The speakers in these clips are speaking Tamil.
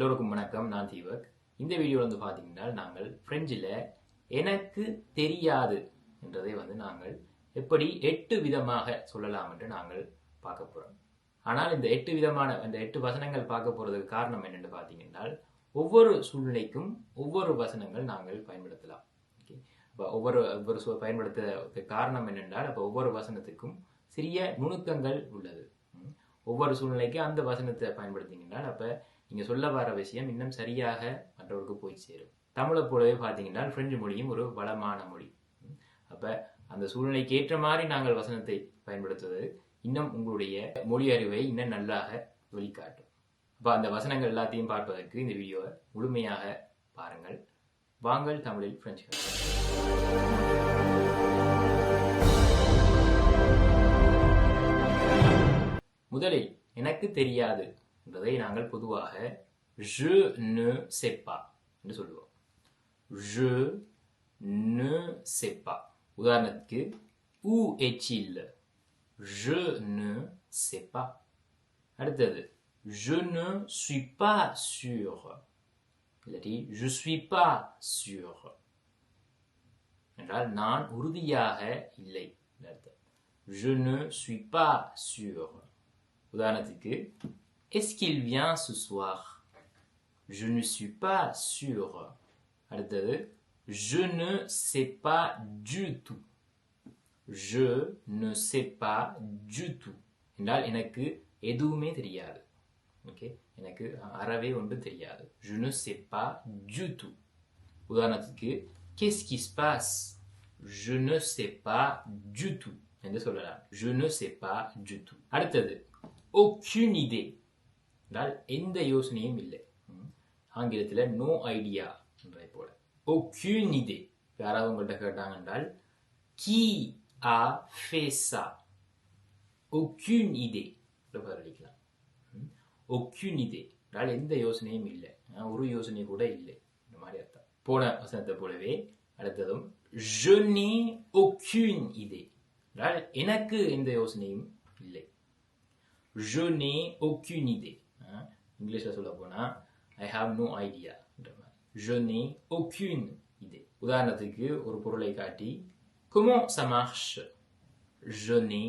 எல்லோருக்கும் வணக்கம் நான் தீபக். இந்த வீடியோ வந்து பார்த்தீங்கன்னா நாங்கள் ஃப்ரெஞ்சில் எனக்கு தெரியாது என்றதை வந்து நாங்கள் எப்படி எட்டு விதமாக சொல்லலாம் என்று நாங்கள் பார்க்க போகிறோம் ஆனால் இந்த எட்டு விதமான இந்த எட்டு வசனங்கள் பார்க்க போகிறதுக்கு காரணம் என்னென்னு பார்த்தீங்கன்னா ஒவ்வொரு சூழ்நிலைக்கும் ஒவ்வொரு வசனங்கள் நாங்கள் பயன்படுத்தலாம். ஓகே இப்போ ஒவ்வொரு ஒவ்வொரு சொ- பயன்படுத்துறதுக்கு காரணம் என்னென்றால் அப்போ ஒவ்வொரு வசனத்துக்கும் சிறிய நுணுக்கங்கள் உள்ளது. ஒவ்வொரு சூழ்நிலைக்கும் அந்த வசனத்தை பயன்படுத்திங்கன்னா அப்போ நீங்கள் சொல்ல வர விஷயம் இன்னும் சரியாக மற்றவருக்கு போய் சேரும். தமிழை போலவே பார்த்தீங்கன்னா பிரெஞ்சு மொழியும் ஒரு வளமான மொழி. அப்போ அந்த சூழ்நிலைக்கு ஏற்ற மாதிரி நாங்கள் வசனத்தை பயன்படுத்துவது இன்னும் உங்களுடைய மொழி அறிவை இன்னும் நல்லாக வெளிக்காட்டும். அப்போ அந்த வசனங்கள் எல்லாத்தையும் பார்ப்பதற்கு இந்த வீடியோவை முழுமையாக பாருங்கள். வாங்கள் தமிழில் பிரெஞ்சு முதலில் எனக்கு தெரியாது. என்பதை நாங்கள் பொதுவாக je ne sais pas என்று சொல்லுவோம் je ne sais pas உதாரணத்துக்கு où est-il je ne sais pas அடுத்தது je ne suis pas sûr இல்லாட்டி je suis pas sûr என்றால் நான் உறுதியாக இல்லை என்று அர்த்தம். je ne suis pas sûr உதாரணத்துக்கு est-ce qu'il vient ce soir je ne suis pas sûr அடுத்தது je ne sais pas du tout je ne sais pas du tout என்றால் எனக்கு எதுவுமே தெரியாது ஓகே எனக்கு அறவே ஒன்றும் தெரியாது je ne sais pas du tout உதாரணத்துக்கு qu'est-ce qui se passe je ne sais pas du tout என்று சொல்லலாம் je ne sais pas du tout அடுத்தது aucune idée என்றால் எந்த யோசனையும் இல்லை. ஆங்கிலத்தில் நோ ஐடியா என்றதை போல. Queen idée. யாராவது உங்கள்கிட்ட கேட்டாங்க என்றால் கி ஆ ஃபேஸா ஓ கியூன் இதே பதிலளிக்கலாம். ஓ கியூன் இதே என்றால் எந்த யோசனையும் இல்லை. ஒரு யோசனை கூட இல்லை. இந்த மாதிரி அர்த்தம். போன வசனத்தை போலவே அடுத்ததும் ஜொனி ஓ கியூன் இதே என்றால் எனக்கு எந்த யோசனையும் இல்லை. ஜொனி ஓ கியூன் இதே இங்கிலீஷ்ல சொல்ல போனா I have no idea je n'ai aucune idée உதாரணத்துக்கு ஒரு பொருளை காட்டி comment ça marche je n'ai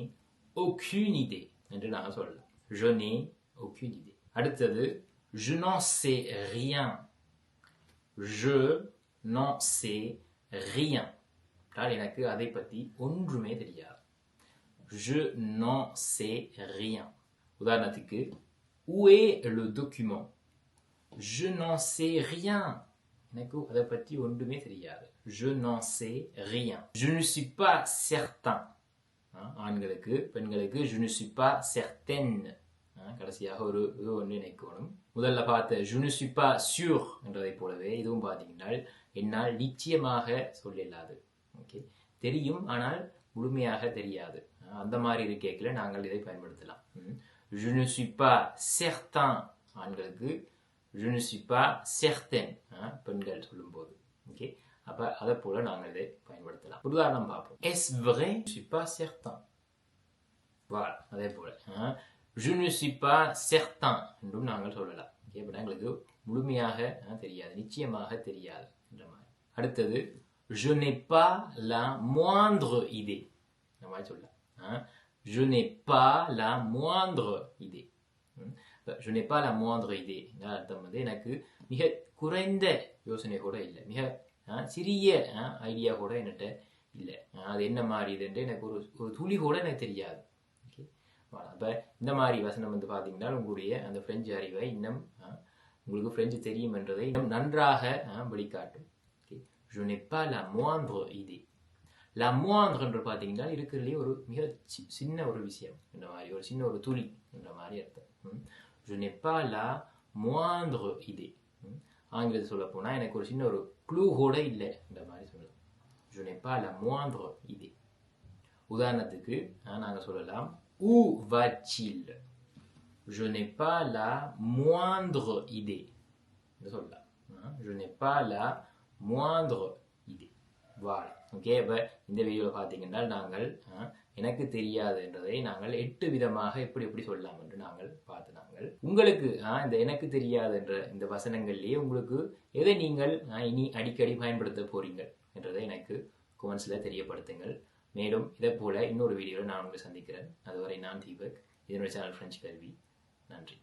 aucune idée என்று நாங்கள் சொல்லலாம் je n'ai aucune idée அடுத்தது je n'en sais rien je n'en sais rien என்றால் எனக்கு அதை பற்றி ஒன்றுமே தெரியாது je n'en sais rien உதாரணத்துக்கு où est le document je n'en sais rien எனக்கு அதை பற்றி ஒன்றுமே தெரியாது je n'en sais rien je ne suis pas certain ஆ, ஆண்களுக்கு பெண்களுக்கு je ne suis pas certaine ஆ, கடைசியாக ஒரு இது ஒன்று நினைக்கணும் முதல்ல பார்த்த je ne suis pas sûr என்றதை போலவே இதுவும் பார்த்தீங்கன்னா என்னால் நிச்சயமாக சொல்லிடலாது ஓகே தெரியும் ஆனால் முழுமையாக தெரியாது ஆ, அந்த மாதிரி இருக்கேக்கில் நாங்கள் இதை பயன்படுத்தலாம் ம். je ne suis pas certain ஆண்களுக்கு je ne suis pas certaine ஆ, பெண்கள் சொல்லும்போது ஓகே அப்ப அதை போல நாங்கள் இதை பயன்படுத்தலாம் ஒரு உதாரணம் பார்ப்போம் est vrai je ne suis pas certain voilà அதே போல ஆ, je ne suis pas certain என்றும் நாங்கள் சொல்லலாம் ஓகே அப்ப எங்களுக்கு முழுமையாக ஆ, தெரியாது நிச்சயமாக தெரியாது என்ற மாதிரி அடுத்தது je n'ai pas la moindre idée இந்த மாதிரி சொல்லலாம் ஆ, Je n'ai pas la moindre idée. Je n'ai pas la moindre idée. அர்த்தம் வந்து எனக்கு மிக குறைந்த யோசனை கூட இல்லை மிக ஆ, சிறிய ஐடியா கூட என்கிட்ட இல்லை அது என்ன மாதிரி இதுன்ட்டு எனக்கு ஒரு ஒரு துளி கூட எனக்கு தெரியாது ஓகே அப்போ இந்த மாதிரி வசனம் வந்து பார்த்தீங்கன்னா உங்களுடைய அந்த ஃப்ரெஞ்சு அறிவை இன்னும் ஆ, உங்களுக்கு ஃப்ரெஞ்சு தெரியும் என்றதை இன்னும் நன்றாக ஆ, வெளிக்காட்டும் okay je n'ai pas la moindre idée. la moindre என்று பார்த்தீங்கன்னா இருக்கிறதுலே ஒரு மிக சி- சின்ன ஒரு விஷயம் என்ற மாதிரி ஒரு சின்ன ஒரு துளி என்ற மாதிரி அர்த்தம் ம். je n'ai pas la moindre idée ம். ஆங்கிலத்தில் சொல்ல போனால் எனக்கு ஒரு சின்ன ஒரு க்ளூ கூட இல்லை இந்த மாதிரி சொல்லலாம் je n'ai pas la moindre idée உதாரணத்துக்கு நாங்கள் சொல்லலாம் où va-t-il je n'ai pas la moindre idée என்று சொல்லலாம் ஆ, je n'ai pas la moindre idée okay இப்போ இந்த வீடியோவில் பார்த்தீங்கன்னா நாங்கள் எனக்கு தெரியாது என்றதை நாங்கள் எட்டு விதமாக எப்படி எப்படி சொல்லலாம் என்று நாங்கள் பார்த்து நாங்கள் உங்களுக்கு ஆ, இந்த எனக்கு தெரியாது என்ற இந்த வசனங்கள்லேயே உங்களுக்கு எதை நீங்கள் இனி அடிக்கடி பயன்படுத்த போறீங்க என்றதை எனக்கு கொமெண்ட்ஸில் தெரியப்படுத்துங்கள். மேலும் இதை போல இன்னொரு வீடியோவில் நான் உங்களை சந்திக்கிறேன். அதுவரை நான் தீபக் இதனுடைய சேனல் ஃப்ரெஞ்ச் கல்வி. நன்றி.